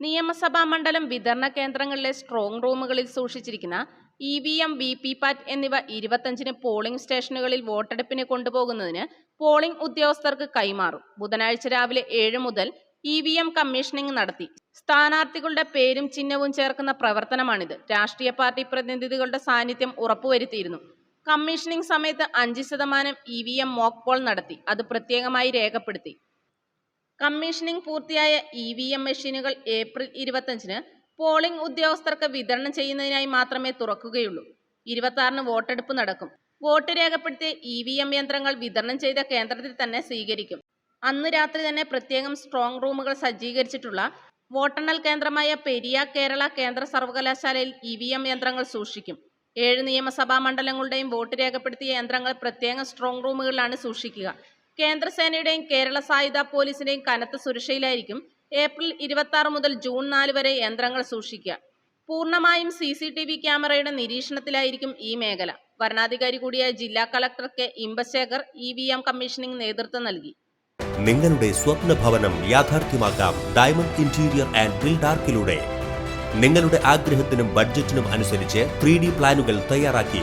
നിയമസഭാ മണ്ഡലം വിതരണ കേന്ദ്രങ്ങളിലെ സ്ട്രോങ് റൂമുകളിൽ സൂക്ഷിച്ചിരിക്കുന്ന E V M V P PAT എന്നിവ ഇരുപത്തഞ്ചിന് പോളിംഗ് സ്റ്റേഷനുകളിൽ വോട്ടെടുപ്പിന് കൊണ്ടുപോകുന്നതിന് പോളിംഗ് ഉദ്യോഗസ്ഥർക്ക് കൈമാറും. ബുധനാഴ്ച രാവിലെ ഏഴ് മുതൽ ഇ വി എം കമ്മീഷനിംഗ് നടത്തി. സ്ഥാനാർത്ഥികളുടെ പേരും ചിഹ്നവും ചേർക്കുന്ന പ്രവർത്തനമാണിത്. രാഷ്ട്രീയ പാർട്ടി പ്രതിനിധികളുടെ സാന്നിധ്യം ഉറപ്പുവരുത്തിയിരുന്നു. കമ്മീഷനിംഗ് സമയത്ത് അഞ്ച് ശതമാനം E V M mock poll നടത്തി. അത് പ്രത്യേകമായി രേഖപ്പെടുത്തി. കമ്മീഷനിംഗ് പൂർത്തിയായ ഇ വി എം മെഷീനുകൾ ഏപ്രിൽ ഇരുപത്തഞ്ചിന് പോളിംഗ് ഉദ്യോഗസ്ഥർക്ക് വിതരണം ചെയ്യുന്നതിനായി മാത്രമേ തുറക്കുകയുള്ളൂ. ഇരുപത്തി വോട്ടെടുപ്പ് നടക്കും. വോട്ട് രേഖപ്പെടുത്തിയ ഇ വി എം യന്ത്രങ്ങൾ വിതരണം ചെയ്ത കേന്ദ്രത്തിൽ തന്നെ സ്വീകരിക്കും. അന്ന് രാത്രി തന്നെ പ്രത്യേകം സ്ട്രോങ് റൂമുകൾ സജ്ജീകരിച്ചിട്ടുള്ള വോട്ടെണ്ണൽ കേന്ദ്രമായ പെരിയ കേരള കേന്ദ്ര സർവകലാശാലയിൽ ഇ വി എം യന്ത്രങ്ങൾ സൂക്ഷിക്കും. ഏഴ് നിയമസഭാ മണ്ഡലങ്ങളുടെയും വോട്ട് രേഖപ്പെടുത്തിയ യന്ത്രങ്ങൾ പ്രത്യേക സ്ട്രോങ് റൂമുകളിലാണ് സൂക്ഷിക്കുക. കേന്ദ്രസേനയുടെയും കേരള സായുധ പോലീസിന്റെയും കനത്ത സുരക്ഷയിലായിരിക്കും ഏപ്രിൽ ഇരുപത്തി ആറ് മുതൽ ജൂൺ നാല് വരെ യന്ത്രങ്ങൾ സൂക്ഷിക്കുക. പൂർണമായും സി സി ടി വി ക്യാമറയുടെ നിരീക്ഷണത്തിലായിരിക്കും ഈ മേഖല. വരണാധികാരി കൂടിയായ ജില്ലാ collector K Imbasekar E V M commissioning നേതൃത്വം നൽകി. നിങ്ങളുടെ സ്വപ്ന ഭവനം യാഥാർത്ഥ്യമാക്കാം ഡയമണ്ട് ഇന്റീരിയർ ആൻഡ് ബിൽഡാർക്കിലൂടെ നിങ്ങളുടെ ആഗ്രഹത്തിനും ബഡ്ജറ്റിനും അനുസരിച്ച് ത്രീ പ്ലാനുകൾ തയ്യാറാക്കി.